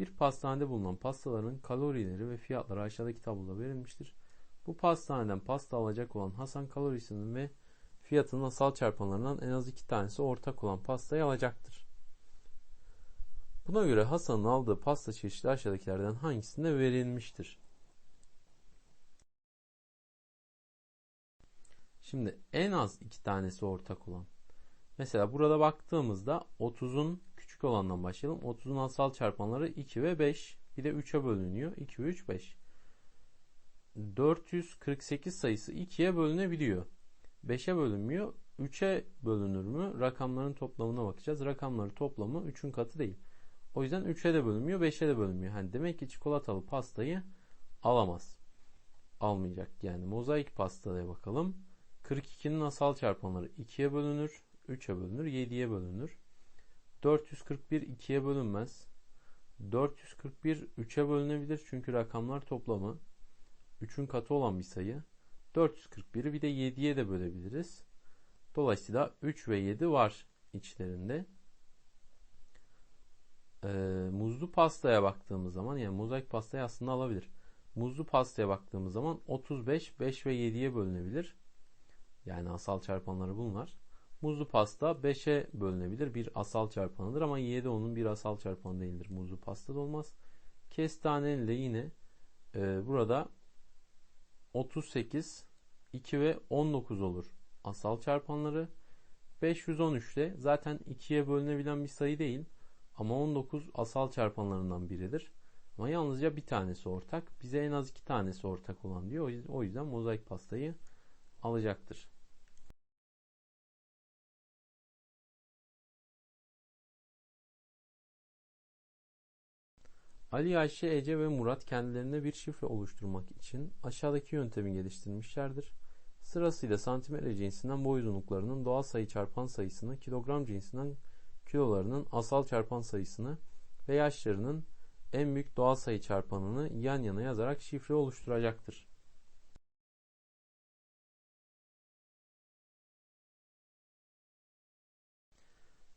Bir pastanede bulunan pastaların kalorileri ve fiyatları aşağıdaki tabloda verilmiştir. Bu pastaneden pasta alacak olan Hasan kalorisinin ve fiyatının asal çarpanlarından en az iki tanesi ortak olan pastayı alacaktır. Buna göre Hasan'ın aldığı pasta çeşidi aşağıdakilerden hangisinde verilmiştir? Şimdi en az iki tanesi ortak olan. Mesela burada baktığımızda 30'un küçük olandan başlayalım. 30'un asal çarpanları 2 ve 5. Bir de 3'e bölünüyor. 2 ve 3 5. 448 sayısı 2'ye bölünebiliyor. 5'e bölünmüyor. 3'e bölünür mü? Rakamların toplamına bakacağız. Rakamların toplamı 3'ün katı değil. O yüzden 3'e de bölünmüyor, 5'e de bölünmüyor. Hani demek ki çikolatalı pastayı alamaz. Almayacak yani. Mozaik pastaya bakalım. 42'nin asal çarpanları 2'ye bölünür, 3'e bölünür, 7'ye bölünür. 441 2'ye bölünmez. 441 3'e bölünebilir çünkü rakamlar toplamı 3'ün katı olan bir sayı. 441'i bir de 7'ye de bölebiliriz. Dolayısıyla 3 ve 7 var içlerinde. Ee, muzlu pastaya baktığımız zaman yani mozaik pastayı aslında alabilir. Muzlu pastaya baktığımız zaman 35 5 ve 7'ye bölünebilir. Yani asal çarpanları bunlar. Muzlu pasta 5'e bölünebilir. Bir asal çarpanıdır ama 7 onun bir asal çarpanı değildir. Muzlu pasta da olmaz. Kestaneli de yine e, burada 38, 2 ve 19 olur. Asal çarpanları 513 de zaten 2'ye bölünebilen bir sayı değil. Ama 19 asal çarpanlarından biridir. Ama yalnızca bir tanesi ortak. Bize en az iki tanesi ortak olan diyor. O yüzden mozaik pastayı alacaktır. Ali, Ayşe, Ece ve Murat kendilerine bir şifre oluşturmak için aşağıdaki yöntemi geliştirmişlerdir. Sırasıyla santimetre cinsinden boy uzunluklarının doğal sayı çarpan sayısını, kilogram cinsinden kilolarının asal çarpan sayısını ve yaşlarının en büyük doğal sayı çarpanını yan yana yazarak şifre oluşturacaktır.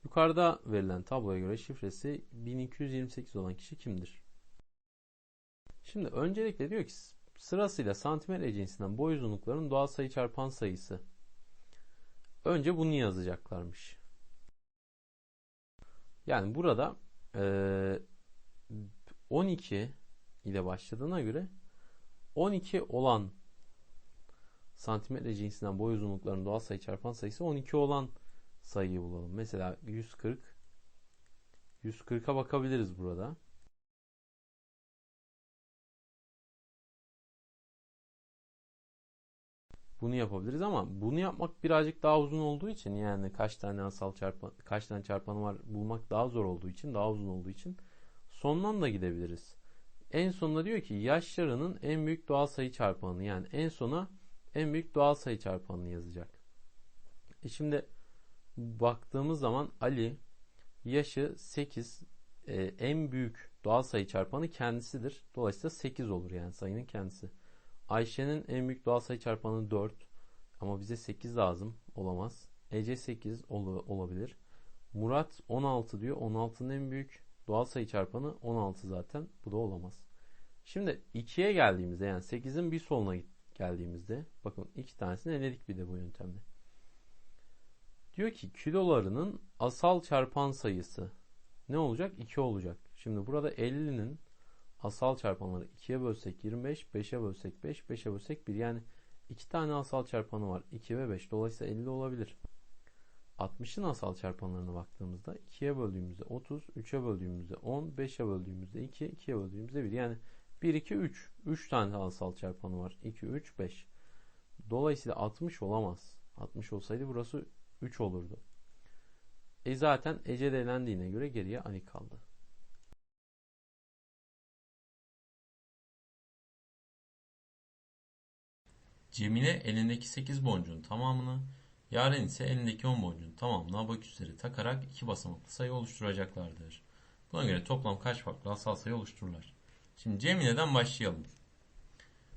Yukarıda verilen tabloya göre şifresi 1228 olan kişi kimdir? Şimdi öncelikle diyor ki sırasıyla santimetre cinsinden boy uzunluklarının doğal sayı çarpan sayısı. Önce bunu yazacaklarmış. Yani burada e, 12 ile başladığına göre 12 olan santimetre cinsinden boy uzunluklarının doğal sayı çarpan sayısı 12 olan sayıyı bulalım. Mesela 140 140'a bakabiliriz burada. Bunu yapabiliriz ama bunu yapmak birazcık daha uzun olduğu için yani kaç tane asal çarpan kaç tane çarpanı var bulmak daha zor olduğu için daha uzun olduğu için sondan da gidebiliriz. En sonunda diyor ki yaşlarının en büyük doğal sayı çarpanı yani en sona en büyük doğal sayı çarpanını yazacak. E şimdi baktığımız zaman Ali yaşı 8 e, en büyük doğal sayı çarpanı kendisidir. Dolayısıyla 8 olur yani sayının kendisi. Ayşe'nin en büyük doğal sayı çarpanı 4 ama bize 8 lazım olamaz. Ece 8 ol olabilir. Murat 16 diyor. 16'nın en büyük doğal sayı çarpanı 16 zaten. Bu da olamaz. Şimdi 2'ye geldiğimizde yani 8'in bir soluna geldiğimizde bakın iki tanesini eledik bir de bu yöntemle. Diyor ki kilolarının asal çarpan sayısı ne olacak? 2 olacak. Şimdi burada 50'nin asal çarpanları 2'ye bölsek 25, 5'e bölsek 5, 5'e bölsek 1. Yani 2 tane asal çarpanı var. 2 ve 5. Dolayısıyla 50 olabilir. 60'ın asal çarpanlarına baktığımızda 2'ye böldüğümüzde 30, 3'e böldüğümüzde 10, 5'e böldüğümüzde 2, 2'ye böldüğümüzde 1. Yani 1, 2, 3. 3 tane asal çarpanı var. 2, 3, 5. Dolayısıyla 60 olamaz. 60 olsaydı burası 3 olurdu. E zaten Ece elendiğine göre geriye Ali kaldı. Cemile elindeki 8 boncuğun tamamını, Yaren ise elindeki 10 boncuğun tamamını abaküsleri takarak iki basamaklı sayı oluşturacaklardır. Buna göre toplam kaç farklı asal sayı oluştururlar? Şimdi Cemile'den başlayalım.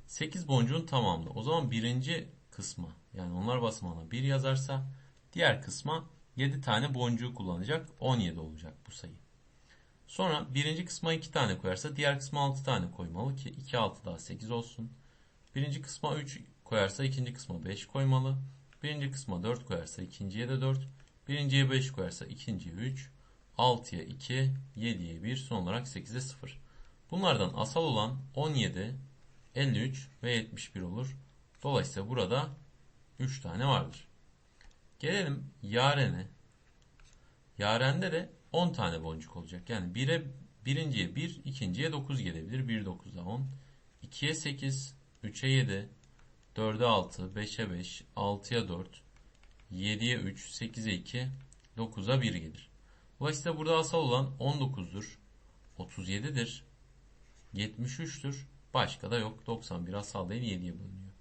8 boncuğun tamamını. O zaman birinci kısma yani onlar basamağına 1 yazarsa diğer kısma 7 tane boncuğu kullanacak. 17 olacak bu sayı. Sonra birinci kısma 2 tane koyarsa diğer kısma 6 tane koymalı ki 2 6 daha 8 olsun. Birinci kısma 3 koyarsa ikinci kısma 5 koymalı. Birinci kısma 4 koyarsa ikinciye de 4. Birinciye 5 koyarsa ikinciye 3. 6'ya 2, 7'ye 1, son olarak 8'e 0. Bunlardan asal olan 17, 53 ve 71 olur. Dolayısıyla burada 3 tane vardır. Gelelim yarene. Yarende de 10 tane boncuk olacak. Yani 1'e birinciye 1, ikinciye 9 gelebilir. 1 9'a 10. 2'ye 8, 3'e 7, 4'e 6, 5'e 5, 6'ya 4, 7'ye 3, 8'e 2, 9'a 1 gelir. Dolayısıyla burada asal olan 19'dur. 37'dir. 73'tür. Başka da yok. 91 asal değil 7'ye bölünüyor.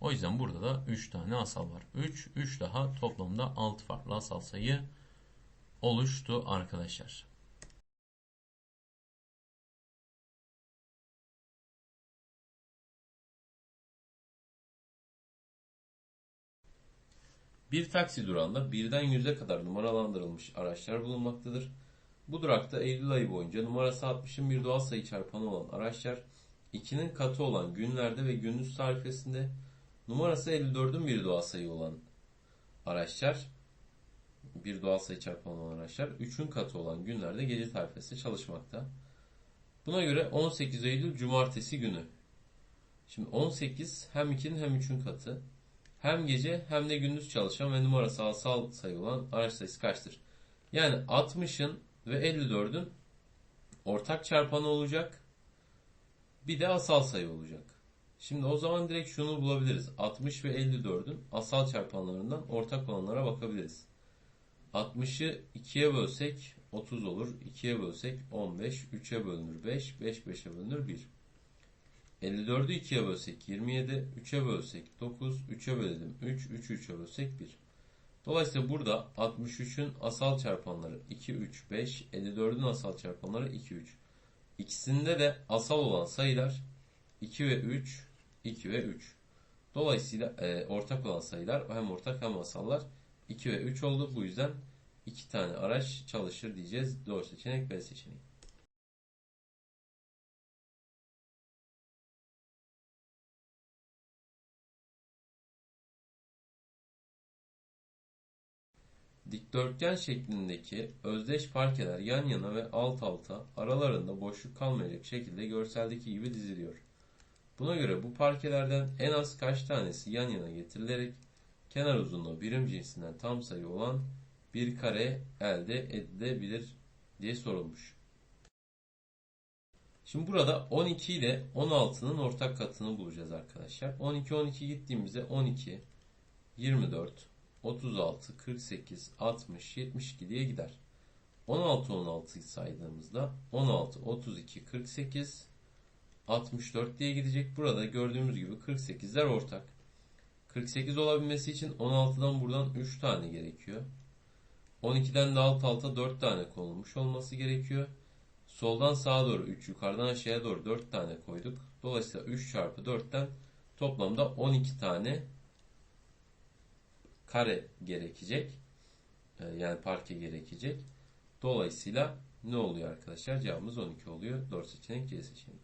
O yüzden burada da 3 tane asal var. 3, 3 daha toplamda 6 farklı asal sayı oluştu arkadaşlar. Bir taksi durağında birden yüze kadar numaralandırılmış araçlar bulunmaktadır. Bu durakta Eylül ayı boyunca numarası 60'ın bir doğal sayı çarpanı olan araçlar 2'nin katı olan günlerde ve gündüz tarifesinde numarası 54'ün bir doğal sayı olan araçlar bir doğal sayı çarpanı olan araçlar 3'ün katı olan günlerde gece tarifesi çalışmakta. Buna göre 18 Eylül Cumartesi günü. Şimdi 18 hem 2'nin hem 3'ün katı. Hem gece hem de gündüz çalışan ve numarası asal sayı olan araç sayısı kaçtır? Yani 60'ın ve 54'ün ortak çarpanı olacak. Bir de asal sayı olacak. Şimdi o zaman direkt şunu bulabiliriz. 60 ve 54'ün asal çarpanlarından ortak olanlara bakabiliriz. 60'ı 2'ye bölsek 30 olur. 2'ye bölsek 15. 3'e bölünür 5. 5 5'e bölünür 1. 54'ü 2'ye bölsek 27, 3'e bölsek 9, 3'e bölelim 3, 3'ü 3'e bölsek 1. Dolayısıyla burada 63'ün asal çarpanları 2, 3, 5, 54'ün asal çarpanları 2, 3. İkisinde de asal olan sayılar 2 ve 3, 2 ve 3. Dolayısıyla e, ortak olan sayılar hem ortak hem asallar 2 ve 3 oldu. Bu yüzden 2 tane araç çalışır diyeceğiz. Doğru seçenek B seçeneği. Dikdörtgen şeklindeki özdeş parkeler yan yana ve alt alta aralarında boşluk kalmayacak şekilde görseldeki gibi diziliyor. Buna göre bu parkelerden en az kaç tanesi yan yana getirilerek kenar uzunluğu birim cinsinden tam sayı olan bir kare elde edilebilir diye sorulmuş. Şimdi burada 12 ile 16'nın ortak katını bulacağız arkadaşlar. 12 12 gittiğimizde 12 24 36, 48, 60, 72 diye gider. 16, 16'yı saydığımızda 16, 32, 48, 64 diye gidecek. Burada gördüğümüz gibi 48'ler ortak. 48 olabilmesi için 16'dan buradan 3 tane gerekiyor. 12'den de alt alta 4 tane konulmuş olması gerekiyor. Soldan sağa doğru 3, yukarıdan aşağıya doğru 4 tane koyduk. Dolayısıyla 3 çarpı 4'ten toplamda 12 tane kare gerekecek. Ee, Yani parke gerekecek. Dolayısıyla ne oluyor arkadaşlar? Cevabımız 12 oluyor. Doğru seçenek C seçeneği.